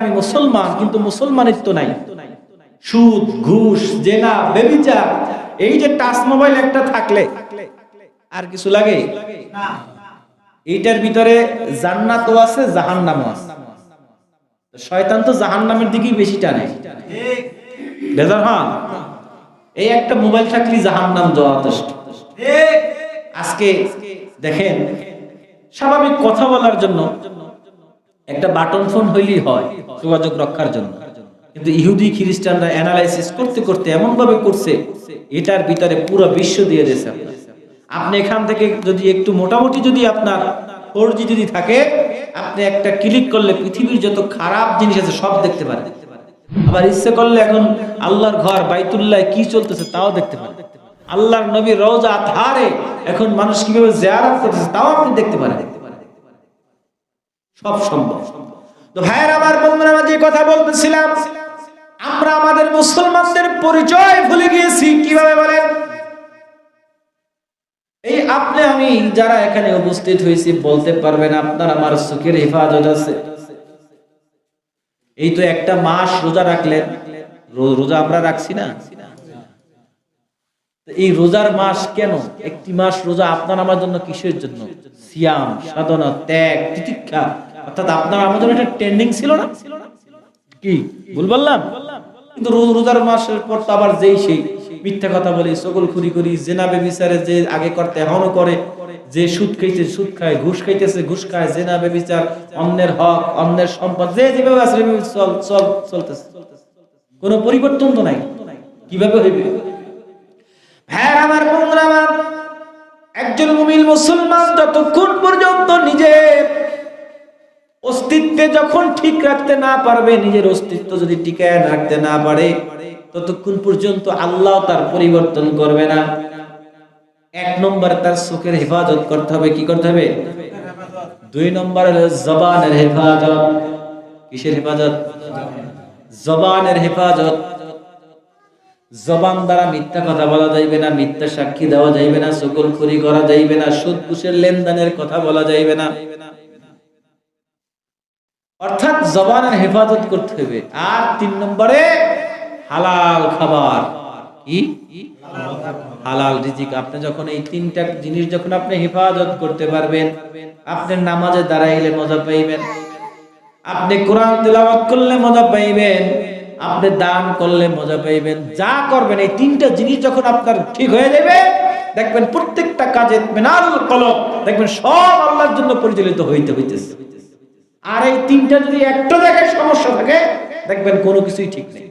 আমি মুসলমান, কিন্তু মুসলমানিত্ব নাই। সুদ, ঘুষ, জেনা, বেবিচার, এই যে টাচ মোবাইল একটা থাকলে আর কিছু লাগে? এইটার ভিতরে জান্নাতও আছে, জাহান্নামও আছে। শয়তান তো জাহান্নামের দিকেই বেশি টানে। বেজার হন? এই একটা মোবাইল থাকলে জাহান্নাম যথেষ্ট। আজকে দেখেন, স্বাভাবিক কথা বলার জন্য একটা বাটন ফোন হইলেই হয় যোগাযোগ রক্ষার জন্য। কিন্তু ইহুদি খ্রিস্টানরা অ্যানালাইসিস করতে করতে এমন ভাবে করছে, এটার ভিতরে পুরো বিশ্ব দিয়ে দিয়েছে আপনি এখান থেকে যদি একটু মোটামুটি যদি আপনার ফোর যদি থাকে, আপনি একটা ক্লিক করলে পৃথিবীর যত খারাপ জিনিস আছে সব দেখতে পারেন। আবার ইচ্ছে করলে এখন আল্লাহর ঘর বাইতুল্লাহ কি চলতেছে তাও দেখতে পারেন। আল্লাহর নবী রওজা ধারে এখন মানুষ কীভাবে জিয়ারত করতেছে তাও আপনি দেখতে পারেন। সব সম্ভব। তো ভাইয়ের, আমার বন্ধুরা যে কথা বলতেছিলাম, আমরা আমাদের মুসলমানদের পরিচয় ভুলে গিয়েছি, কীভাবে বলেন? এই আপনি, আমি যারা এখানে উপস্থিত হয়েছি, বলতে পারবেন আপনার আমার সুখের হেফাজত আছে। এই তো একটা মাস রোজা রাখলেন। রোজা আমরা রাখছি না? এই রোজার মাস কেন? একটি মাস রোজা আপনার আমার জন্য কিসের জন্য? সিয়াম, সাধনা, ত্যাগ, তিতিক্ষা। অর্থাৎ আপনার জন্য একটা ট্রেন্ডিং ছিল না? কি? ভুল বললাম? কিন্তু রোজার মাসের পর তো আবার যেই সেই। মিথ্যা কথা বলি সকল খুরি করি জেনাবে বিচারে যে আগে করতে এখনও করে। যে সুদ খাইছে, সুদ খায়, ঘুষ খাইতেছে, ঘুষ খায় জেনাবে বিচার অন্যের হক, অন্যের সম্পদ, যে যেভাবে আছে চল চল, চলতেছে। কোনো পরিবর্তন তো নাই। কীভাবে হইবে? হ্যাঁ আমার বন্ধুরা একজন মুমিন মুসলমান যতক্ষণ পর্যন্ত নিজের অস্তিত্বে যখন ঠিক রাখতে না পারবে, নিজের অস্তিত্ব যদি টিকায় রাখতে না পারে, ততক্ষণ পর্যন্ত আল্লাহ তার পরিবর্তন করবে না। এক নম্বর তার চোখের হেফাজত করতে হবে, কি করতে হবে? দুই নম্বর জবানের হেফাজত। কিসের হেফাজত? জবানের হেফাজত। জবান দ্বারা মিথ্যা কথা বলা যাইবে না, মিথ্যা সাক্ষী দেওয়া যাইবে না সকল খুরি করা যাইবে না সুদ ঘুষের লেনদেনের কথা বলা যাইবে না। অর্থাৎ জবানের হেফাজত করতে হবে। আর তিন নম্বরে হালাল খাবার। কি? হালাল রিজিক। আপনি যখন এই তিনটা জিনিস যখন আপনি হেফাজত করতে পারবেন, আপনি নামাজে দাঁড়াইলে মজা পাইবেন। আপনি কোরআন তেলাওয়াত করলে মজা পাইবেন। আপনি দান করলে মজা পাইবেন। যা করবেন, এই তিনটা জিনিস যখন আপনার ঠিক হয়ে যাবে, দেখবেন প্রত্যেকটা কাজে দেখবেন সব আল্লাহর জন্য পরিচালিত হইতে হইতেছে। আর এই তিনটা যদি একটা জায়গায় সমস্যা থাকে দেখবেন কোনো কিছুই ঠিক নেই।